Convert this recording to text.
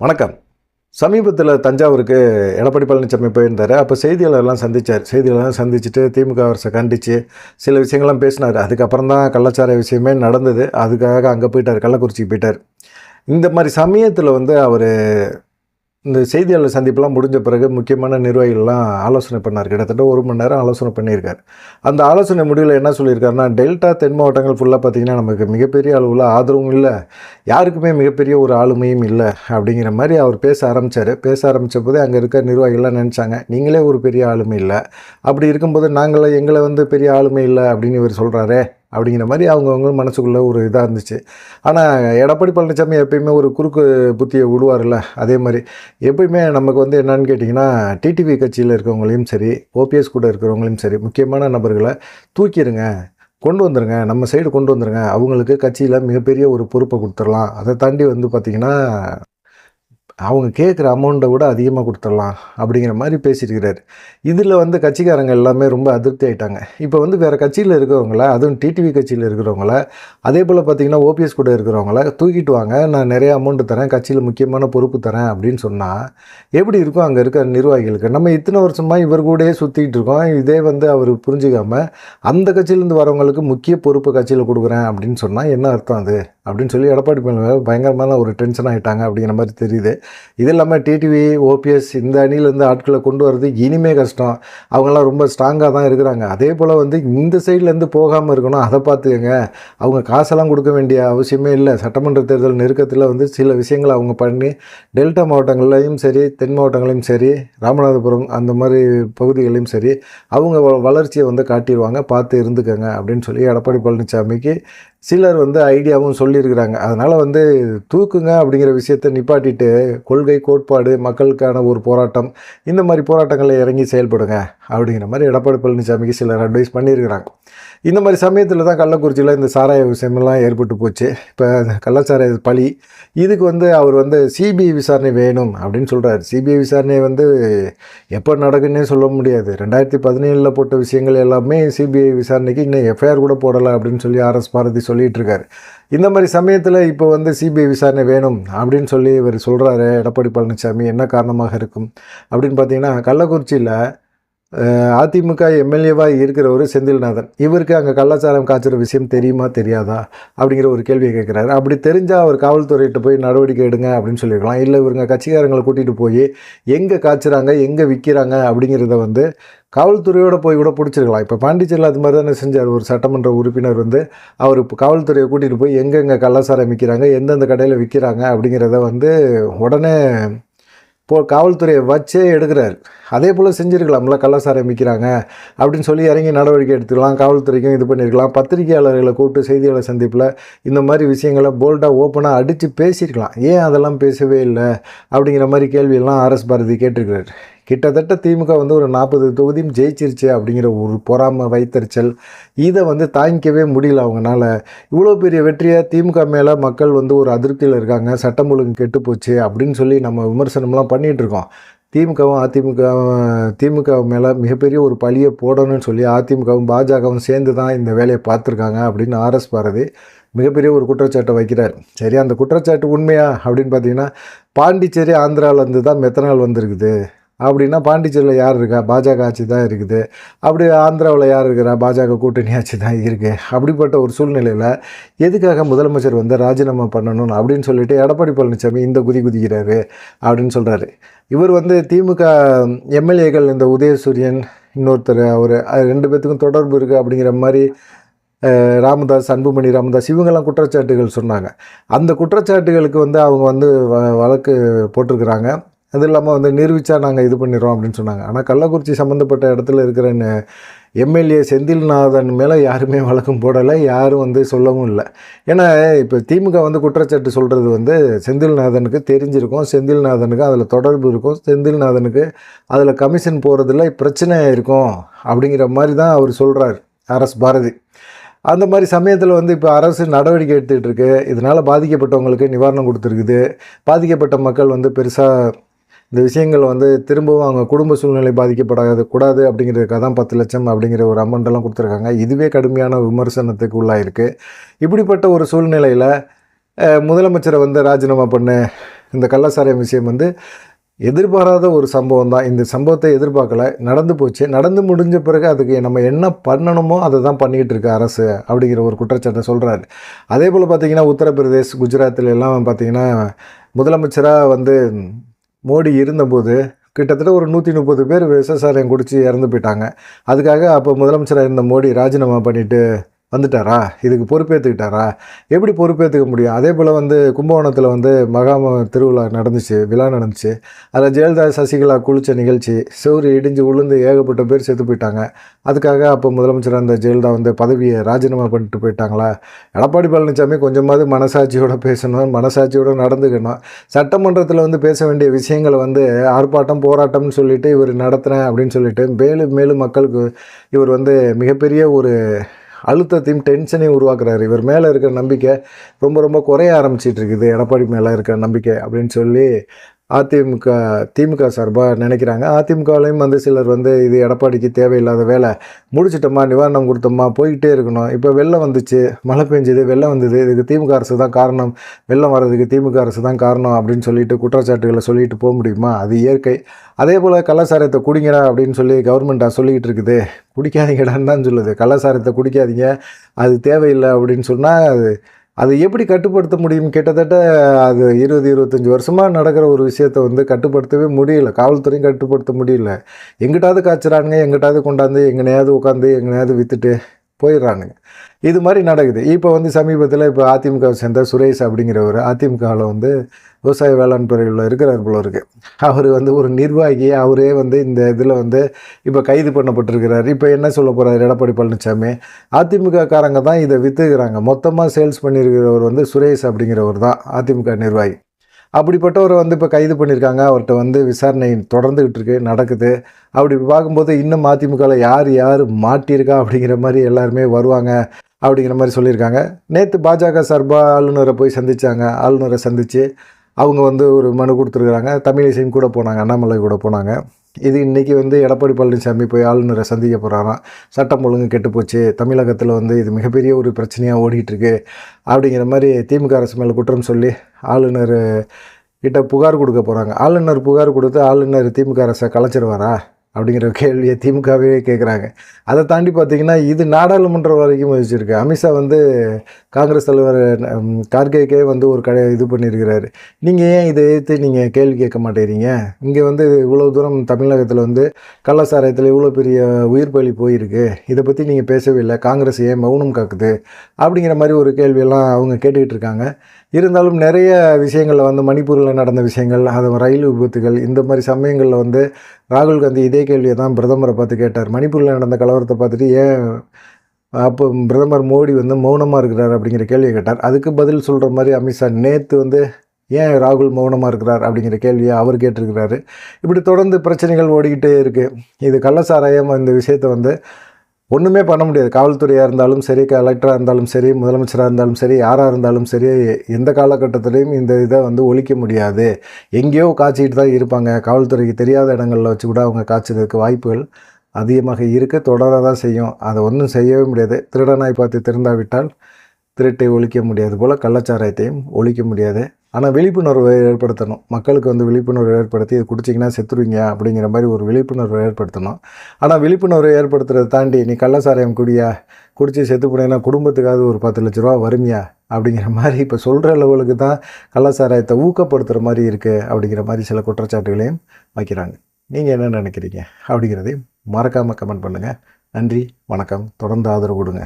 வணக்கம். சமீபத்தில் தஞ்சாவூருக்கு எடப்பாடி பழனிசாமி போயிருந்தார். அப்போ செய்தியாளர்லாம் சந்தித்தார் செய்தியாளர்லாம் சந்திச்சுட்டு திமுக அரசை கண்டித்து சில விஷயங்கள்லாம் பேசினார். அதுக்கப்புறம் தான் கள்ளச்சார விஷயமே நடந்தது. அதுக்காக அங்கே போயிட்டார். கள்ளக்குறிச்சிக்கு போயிட்டார். இந்த மாதிரி சமயத்தில் வந்து அவர் இந்த செய்தியாளர் சந்திப்பெல்லாம் முடிஞ்ச பிறகு முக்கியமான நிர்வாகிகள்லாம் ஆலோசனை பண்ணார். கிட்டத்தட்ட ஒரு மணி நேரம் ஆலோசனை பண்ணியிருக்கார். அந்த ஆலோசனை முடிவில் என்ன சொல்லியிருக்காருன்னா டெல்டா தென் மாவட்டங்கள் ஃபுல்லாக பார்த்தீங்கன்னா நமக்கு மிகப்பெரிய அளவில் ஆதரவும் இல்லை. யாருக்குமே மிகப்பெரிய ஒரு ஆளுமையும் இல்லை அப்படிங்கிற மாதிரி அவர் பேச ஆரம்பித்தார் பேச ஆரம்பித்த போதே அங்கே இருக்க நிர்வாகிகள்லாம் நினச்சாங்க நீங்களே ஒரு பெரிய ஆளுமை இல்லை. அப்படி இருக்கும்போது நாங்களே எங்களை வந்து பெரிய ஆளுமை இல்லை அப்படின்னு இவர் சொல்கிறாரே அப்படிங்கிற மாதிரி அவங்கவுங்க மனசுக்குள்ளே ஒரு இதாக இருந்துச்சு. ஆனால் எடப்பாடி பழனிசாமி எப்பயுமே ஒரு குறுக்கு புத்தியை விடுவார்ல அதே மாதிரி எப்பயுமே நமக்கு வந்து என்னன்னு கேட்டிங்கன்னா டிடிவி கட்சியில் இருக்கவங்களையும் சரி ஓபிஎஸ் கூட இருக்கிறவங்களையும் சரி முக்கியமான நபர்களை தூக்கிடுங்க கொண்டு வந்துருங்க நம்ம சைடு கொண்டு வந்துருங்க. அவங்களுக்கு கட்சியில் மிகப்பெரிய ஒரு பொறுப்பை கொடுத்துடலாம். அதை தாண்டி வந்து பார்த்திங்கன்னா அவங்க கேட்குற அமௌண்ட்டை விட அதிகமாக கொடுத்துடலாம் அப்படிங்கிற மாதிரி பேசியிருக்கிறார் இதில் வந்து கட்சிக்காரங்க எல்லாமே ரொம்ப அதிருப்தி ஆகிட்டாங்க இப்போ வந்து வேறு கட்சியில் இருக்கிறவங்கள அதுவும் டிடிவி கட்சியில் இருக்கிறவங்கள அதே போல் பார்த்தீங்கன்னா ஓபிஎஸ் கூட இருக்கிறவங்கள தூக்கிட்டு வாங்க நான் நிறைய அமௌண்ட்டு தரேன் கட்சியில் முக்கியமான பொறுப்பு தரேன் அப்படின்னு சொன்னால் எப்படி இருக்கும் அங்கே இருக்க நிர்வாகிகளுக்கு? நம்ம இத்தனை வருஷமாக இவர் கூடயே சுற்றிக்கிட்டு இருக்கோம் இதே வந்து அவர் புரிஞ்சுக்காமல் அந்த கட்சியிலேருந்து வரவங்களுக்கு முக்கிய பொறுப்பு கட்சியில் கொடுக்குறேன் அப்படின்னு சொன்னால் என்ன அர்த்தம் அது? அப்படின்னு சொல்லி எடப்பாடி பழனிசாமி பயங்கரமான ஒரு டென்ஷன் ஆகிட்டாங்க அப்படிங்கிற மாதிரி தெரியுது. இது இல்லாமல் டிடிவி ஓபிஎஸ் இந்த அணியிலேருந்து ஆட்களை கொண்டு வர்றது இனிமே கஷ்டம். அவங்களாம் ரொம்ப ஸ்ட்ராங்காக தான் இருக்கிறாங்க. அதே போல் வந்து இந்த சைட்லேருந்து போகாமல் இருக்கணும். அதை பார்த்துக்கங்க. அவங்க காசெல்லாம் கொடுக்க வேண்டிய அவசியமே இல்லை. சட்டமன்ற தேர்தல் நெருக்கத்தில் வந்து சில விஷயங்களை அவங்க பண்ணி டெல்டா மாவட்டங்கள்லையும் சரி தென் மாவட்டங்களையும் சரி ராமநாதபுரம் அந்த மாதிரி பகுதிகளையும் சரி அவங்க வ- வளர்ச்சியை வந்து காட்டிடுவாங்க. பார்த்து இருந்துக்கங்க அப்படின்னு சொல்லி எடப்பாடி பழனிசாமிக்கு சிலர் வந்து ஐடியாவும் சொல்லியிருக்கிறாங்க. அதனால் வந்து தூக்குங்க அப்படிங்கிற விஷயத்தை நிப்பாட்டிட்டு கொள்கை கோட்பாடு மக்களுக்கான ஒரு போராட்டம் இந்த மாதிரி போராட்டங்களில் இறங்கி செயல்படுங்க அப்படிங்கிற மாதிரி எடப்பாடி பழனிசாமிக்கு சிலர் அட்வைஸ் பண்ணியிருக்கிறாங்க. இந்த மாதிரி சமயத்தில் தான் கள்ளக்குறிச்சியில் இந்த சாராய விஷயமெல்லாம் ஏற்பட்டு போச்சு. இப்போ கள்ளச்சாராய பழி இதுக்கு வந்து அவர் வந்து சிபிஐ விசாரணை வேணும் அப்படின்னு சொல்கிறார் சிபிஐ விசாரணை வந்து எப்போ நடக்குன்னே சொல்ல முடியாது. ரெண்டாயிரத்தி பதினேழில் போட்ட விஷயங்கள் எல்லாமே சிபிஐ விசாரணைக்கு இன்னும் எஃப்ஐஆர் கூட போடலை அப்படின்னு சொல்லி ஆர்எஸ் பாரதி சொல்லிகிட்டு இருக்காரு இந்த மாதிரி சமயத்தில் இப்போ வந்து சிபிஐ விசாரணை வேணும் அப்படின்னு சொல்லி இவர் சொல்கிறாரு எடப்பாடி பழனிசாமி என்ன காரணமாக இருக்கும் அப்படின்னு பார்த்தீங்கன்னா கள்ளக்குறிச்சியில் அதிமுக எம்எல்ஏவாக இருக்கிறவர் செந்தில்நாதன் இவருக்கு அங்கே கள்ளச்சாரம் காய்ச்சுற விஷயம் தெரியுமா தெரியாதா அப்படிங்கிற ஒரு கேள்வியை கேட்குறாரு அப்படி தெரிஞ்சால் அவர் காவல்துறையிட்ட போய் நடவடிக்கை எடுங்க அப்படின்னு சொல்லியிருக்கலாம். இல்லை இவருங்க கட்சிக்காரங்களை கூட்டிகிட்டு போய் எங்கே காய்ச்சுறாங்க எங்கே விற்கிறாங்க அப்படிங்கிறத வந்து காவல்துறையோட போய் கூட பிடிச்சிருக்கலாம். இப்போ பாண்டிச்சேரியில் அது மாதிரி தானே செஞ்சார். ஒரு சட்டமன்ற உறுப்பினர் வந்து அவர் இப்போ காவல்துறையை கூட்டிகிட்டு போய் எங்கெங்கே கள்ளசாரம் விற்கிறாங்க எந்தெந்த கடையில் விற்கிறாங்க அப்படிங்கிறத வந்து உடனே போ காவல்துறையை வச்சே எடுக்கிறார். அதே போல் செஞ்சுருக்கலாம்ல கள்ளசாரம் விற்கிறாங்க அப்படின்னு சொல்லி இறங்கி நடவடிக்கை எடுத்துக்கலாம் காவல்துறைக்கும் இது பண்ணியிருக்கலாம் பத்திரிகையாளர்களை கூப்பிட்டு செய்தியாளர் சந்திப்பில் இந்த மாதிரி விஷயங்களை போல்டாக ஓப்பனாக அடித்து பேசியிருக்கலாம் ஏன் அதெல்லாம் பேசவே இல்லை அப்படிங்கிற மாதிரி கேள்வியெல்லாம் ஆர்எஸ் பாரதி கேட்டிருக்கிறார். கிட்டத்தட்ட திமுக வந்து ஒரு நாற்பது தொகுதியும் ஜெயிச்சிருச்சு அப்படிங்கிற ஒரு பொறாமை வைத்தறிச்சல் இதை வந்து தாங்கிக்கவே முடியல அவங்கனால. இவ்வளோ பெரிய வெற்றியை திமுக மேலே மக்கள் வந்து ஒரு அதிருப்தியில் இருக்காங்க சட்டம் ஒழுங்கு கெட்டு போச்சு அப்படின்னு சொல்லி நம்ம விமர்சனம்லாம் பண்ணிகிட்ருக்கோம் திமுகவும் அதிமுக திமுக மேலே மிகப்பெரிய ஒரு பழியை போடணும்னு சொல்லி அதிமுகவும் பாஜகவும் சேர்ந்து தான் இந்த வேலையை பார்த்துருக்காங்க அப்படின்னு ஆர்எஸ் பாரதி மிகப்பெரிய ஒரு குற்றச்சாட்டை வைக்கிறார். சரி அந்த குற்றச்சாட்டு உண்மையா அப்படின்னு பார்த்தீங்கன்னா பாண்டிச்சேரி ஆந்திராவிலேருந்து தான் மெத்தனால் வந்திருக்குது. அப்படின்னா பாண்டிச்சேரியில் யார் இருக்கா? பாஜக ஆட்சி தான் இருக்குது. அப்படி ஆந்திராவில் யார் இருக்கிறா? பாஜக கூட்டணி ஆட்சி தான் இருக்குது அப்படிப்பட்ட ஒரு சூழ்நிலையில் எதுக்காக முதலமைச்சர் வந்து ராஜினாமா பண்ணணும் அப்படின்னு சொல்லிட்டு எடப்பாடி பழனிசாமி இந்த குதி குதிக்கிறாரு அப்படின்னு சொல்கிறாரு இவர் வந்து திமுக எம்எல்ஏக்கள் இந்த உதயசூரியன் இன்னொருத்தர் அவர் ரெண்டு பேர்த்துக்கும் தொடர்பு இருக்குது அப்படிங்கிற மாதிரி ராமதாஸ் அன்புமணி ராமதாஸ் இவங்கெல்லாம் குற்றச்சாட்டுகள் சொன்னாங்க. அந்த குற்றச்சாட்டுகளுக்கு வந்து அவங்க வந்து வ- வழக்கு போட்டிருக்கிறாங்க. அது இல்லாமல் வந்து நிரூபித்தா நாங்கள் இது பண்ணிடுறோம் அப்படின்னு சொன்னாங்க. ஆனால் கள்ளக்குறிச்சி சம்மந்தப்பட்ட இடத்துல இருக்கிற எம்எல்ஏ செந்தில்நாதன் மேலே யாருமே வழக்கம் போடலை யாரும் வந்து சொல்லவும் இல்லை. ஏன்னா இப்போ திமுக வந்து குற்றச்சாட்டு சொல்கிறது வந்து செந்தில்நாதனுக்கு தெரிஞ்சிருக்கும் செந்தில்நாதனுக்கு அதில் தொடர்பு இருக்கும் செந்தில்நாதனுக்கு அதில் கமிஷன் போகிறதுல பிரச்சனை இருக்கும் அப்படிங்கிற மாதிரி தான் அவர் சொல்கிறார் அரஸ் பாரதி. அந்த மாதிரி சமயத்தில் வந்து இப்போ அரசு நடவடிக்கை எடுத்துகிட்டு இருக்கு. இதனால் பாதிக்கப்பட்டவங்களுக்கு நிவாரணம் கொடுத்துருக்குது. பாதிக்கப்பட்ட மக்கள் வந்து பெருசாக இந்த விஷயங்கள் வந்து திரும்பவும் அவங்க குடும்ப சூழ்நிலை பாதிக்கப்படாது கூடாது அப்படிங்கிறதுக்காக தான் பத்து லட்சம் அப்படிங்கிற ஒரு அமௌண்ட்டெல்லாம் கொடுத்துருக்காங்க. இதுவே கடுமையான விமர்சனத்துக்கு உள்ளாயிருக்கு. இப்படிப்பட்ட ஒரு சூழ்நிலையில் முதலமைச்சரை வந்து ராஜினாமா பண்ணு இந்த கள்ளசாரியம் விஷயம் வந்து எதிர்பாராத ஒரு சம்பவம் தான். இந்த சம்பவத்தை எதிர்பார்க்கல. நடந்து போச்சு. நடந்து முடிஞ்ச பிறகு அதுக்கு நம்ம என்ன பண்ணணுமோ அதை தான் பண்ணிக்கிட்டு இருக்கு அரசு அப்படிங்கிற ஒரு குற்றச்சாட்டை சொல்கிறாரு அதே போல் பார்த்தீங்கன்னா உத்தரப்பிரதேஷ் குஜராத்தில் எல்லாம் பார்த்தீங்கன்னா முதலமைச்சராக வந்து மோடி இருந்தபோது கிட்டத்தட்ட ஒரு நூற்றி முப்பது பேர் விவசாயம் குடித்து இறந்து போயிட்டாங்க. அதுக்காக அப்போ முதலமைச்சராக இருந்த மோடி ராஜினாமா பண்ணிட்டு வந்துட்டாரா? இதுக்கு பொறுப்பேற்றுக்கிட்டாரா எப்படி பொறுப்பேற்றுக்க முடியும்? அதே போல் வந்து கும்பகோணத்தில் வந்து மகாம திருவிழா நடந்துச்சு விழா நடந்துச்சு. அதில் ஜெயலலிதா சசிகலா குளிச்ச நிகழ்ச்சி சௌரி இடிஞ்சு உளுந்து ஏகப்பட்ட பேர் செத்து போயிட்டாங்க. அதுக்காக அப்போ முதலமைச்சர் அந்த ஜெயலலிதா வந்து பதவியை ராஜினாமா பண்ணிட்டு போயிட்டாங்களா? எடப்பாடி பழனிசாமி கொஞ்சமாவது மனசாட்சியோட பேசணும் மனசாட்சியோடு நடந்துக்கணும். சட்டமன்றத்தில் வந்து பேச வேண்டிய விஷயங்களை வந்து ஆர்ப்பாட்டம் போராட்டம்னு சொல்லிவிட்டு இவர் நடத்துகிறேன் அப்படின்னு சொல்லிட்டு மேலும் மேலும் மக்களுக்கு இவர் வந்து மிகப்பெரிய ஒரு அழுத்தத்தையும் டென்ஷனையும் உருவாக்குறாரு. இவர் மேலே இருக்கிற நம்பிக்கை ரொம்ப ரொம்ப குறைய ஆரம்பிச்சிட்டு இருக்குது. எடப்பாடி மேலே இருக்கிற நம்பிக்கை அப்படின்னு சொல்லி அதிமுக திமுக சார்பாக நினைக்கிறாங்க. அதிமுகவிலையும் வந்து சிலர் வந்து இது எடப்பாடிக்கு தேவையில்லாத வேலை முடிச்சிட்டோமா நிவாரணம் கொடுத்தோமா போய்கிட்டே இருக்கணும். இப்போ வெள்ளம் வந்துச்சு மழை பெஞ்சுது வெள்ளம் வந்தது. இதுக்கு திமுக அரசு தான் காரணம். வெள்ளம் வர்றதுக்கு திமுக அரசு தான் காரணம் அப்படின்னு சொல்லிட்டு குற்றச்சாட்டுகளை சொல்லிட்டு போக முடியுமா? அது இயற்கை. அதே போல் கலாச்சாரத்தை குடிங்கடா அப்படின்னு சொல்லி கவர்மெண்ட்டாக சொல்லிக்கிட்டு இருக்குது. குடிக்காதீங்கடான்னு தான் சொல்லுது. கலாச்சாரத்தை குடிக்காதீங்க. அது தேவையில்லை அப்படின்னு சொன்னால் அது அது எப்படி கட்டுப்படுத்த முடியும்? கிட்டத்தட்ட அது இருபது இருபத்தஞ்சி வருஷமாக நடக்கிற ஒரு விஷயத்தை வந்து கட்டுப்படுத்தவே முடியல. காவல்துறையும் கட்டுப்படுத்த முடியல. எங்கிட்டாவது காய்ச்சிறானுங்க எங்கிட்டாவது கொண்டாந்து எங்கனையாவது உட்காந்து எங்கனையாவது விற்றுட்டு போயிடுறானுங்க. இது மாதிரி நடக்குது. இப்போ வந்து சமீபத்தில் இப்போ அதிமுகவை சேர்ந்த சுரேஷ் அப்படிங்கிறவர் அதிமுகவில் வந்து விவசாய வேளாண் துறையில் இருக்கிறார் போல இருக்கு. அவர் வந்து ஒரு நிர்வாகி. அவரே வந்து இந்த இதில் வந்து இப்போ கைது பண்ணப்பட்டிருக்கிறார். இப்போ என்ன சொல்ல போகிறார் எடப்பாடி பழனிசாமி அதிமுக காரங்க தான் இதை விற்றுக்கிறாங்க மொத்தமாக சேல்ஸ் பண்ணியிருக்கிறவர் வந்து சுரேஷ் அப்படிங்கிறவர் தான் அதிமுக நிர்வாகி. அப்படிப்பட்டவரை வந்து இப்போ கைது பண்ணியிருக்காங்க அவர்கிட்ட வந்து விசாரணை தொடர்ந்துக்கிட்டு இருக்கு நடக்குது. அப்படி பார்க்கும்போது இன்னும் அதிமுகவில் யார் யார் மாட்டியிருக்கா அப்படிங்கிற மாதிரி எல்லாருமே வருவாங்க அப்படிங்கிற மாதிரி சொல்லியிருக்காங்க. நேற்று பாஜக சார்பாக ஆளுநரை போய் சந்தித்தாங்க ஆளுநரை சந்தித்து அவங்க வந்து ஒரு மனு கொடுத்துருக்குறாங்க. தமிழிசையும் கூட போனாங்க அண்ணாமலை கூட போனாங்க. இது இன்றைக்கி வந்து எடப்பாடி பழனிசாமி போய் ஆளுநரை சந்திக்க போகிறாராம் சட்டம் ஒழுங்கு கெட்டு போச்சு. தமிழகத்தில் வந்து இது மிகப்பெரிய ஒரு பிரச்சனையாக ஓடிட்டுருக்கு அப்படிங்கிற மாதிரி திமுக அரசு மேலே குற்றம் சொல்லி ஆளுநர் கிட்ட புகார் கொடுக்க போகிறாங்க ஆளுநர் புகார் கொடுத்து ஆளுநர் திமுக அரசை கலைச்சிருவாரா? அப்படிங்கிற கேள்வியை திமுகவே கேட்குறாங்க அதை தாண்டி பார்த்தீங்கன்னா இது நாடாளுமன்றம் வரைக்கும் வச்சுருக்கு. அமித்ஷா வந்து காங்கிரஸ் தலைவர் கார்கேக்கே வந்து ஒரு கடை இது பண்ணியிருக்கிறாரு. நீங்கள் ஏன் இதை எதிர்த்து நீங்கள் கேள்வி கேட்க மாட்டேறீங்க? இங்கே வந்து இவ்வளோ தூரம் தமிழகத்தில் வந்து கள்ளசாராயத்தில் இவ்வளோ பெரிய உயிர் பலி போயிருக்கு. இதை பற்றி நீங்கள் பேசவே இல்லை. காங்கிரஸ் ஏன் மௌனம் காக்குது? அப்படிங்கிற மாதிரி ஒரு கேள்வியெல்லாம் அவங்க கேட்டுக்கிட்டு இருக்காங்க. இருந்தாலும் நிறைய விஷயங்களில் வந்து மணிப்பூரில் நடந்த விஷயங்கள் அது ரயில் விபத்துகள் இந்த மாதிரி சமயங்களில் வந்து ராகுல் காந்தி இதே கேள்வியை தான் பிரதமரை பார்த்து கேட்டார். மணிப்பூரில் நடந்த கலவரத்தை பார்த்துட்டு ஏன் அப்போ பிரதமர் மோடி வந்து மௌனமாக இருக்கிறார் அப்படிங்கிற கேள்வியை கேட்டார். அதுக்கு பதில் சொல்கிற மாதிரி அமித்ஷா நேற்று வந்து ஏன் ராகுல் மௌனமாக இருக்கிறார் அப்படிங்கிற கேள்வியை அவர் கேட்டிருக்கிறாரு. இப்படி தொடர்ந்து பிரச்சனைகள் ஓடிக்கிட்டே இருக்குது இது கள்ளசாராயம் இந்த விஷயத்தை வந்து ஒன்றுமே பண்ண முடியாது. காவல்துறையாக இருந்தாலும் சரி கலெக்டராக இருந்தாலும் சரி முதலமைச்சராக இருந்தாலும் சரி யாராக இருந்தாலும் சரி எந்த காலகட்டத்திலையும் இந்த இதை வந்து ஒழிக்க முடியாது. எங்கேயோ காய்ச்சிக்கிட்டு தான் இருப்பாங்க. காவல்துறைக்கு தெரியாத இடங்களில் வச்சு கூட அவங்க காய்ச்சதுக்கு வாய்ப்புகள் அதிகமாக இருக்க. தொடர தான் செய்யும். அதை ஒன்றும் செய்யவே முடியாது. திருடனாய் பார்த்து திறந்தாவிட்டால் திருட்டை ஒழிக்க முடியாது போல் கள்ளச்சாராயத்தையும் ஒழிக்க முடியாது. ஆனால் விழிப்புணர்வை ஏற்படுத்தணும். மக்களுக்கு வந்து விழிப்புணர்வு ஏற்படுத்தி இது குடிச்சிங்கன்னா செத்துருவீங்க அப்படிங்கிற மாதிரி ஒரு விழிப்புணர்வை ஏற்படுத்தணும். ஆனால் விழிப்புணர்வை ஏற்படுத்துறதை தாண்டி நீ கள்ளச்சாராயம் குடியா? குடிச்சு செத்து போனீங்கன்னா குடும்பத்துக்காவது ஒரு பத்து லட்ச ரூபா வருமியா? அப்படிங்கிற மாதிரி இப்போ சொல்கிற அளவுக்கு தான் கள்ளசாராயத்தை ஊக்கப்படுத்துகிற மாதிரி இருக்குது அப்படிங்கிற மாதிரி சில குற்றச்சாட்டுகளையும் வைக்கிறாங்க. நீங்கள் என்ன நினைக்கிறீங்க அப்படிங்கிறதையும் மறக்காமல் கமெண்ட் பண்ணுங்கள் நன்றி வணக்கம். தொடர்ந்து ஆதரவு கொடுங்க.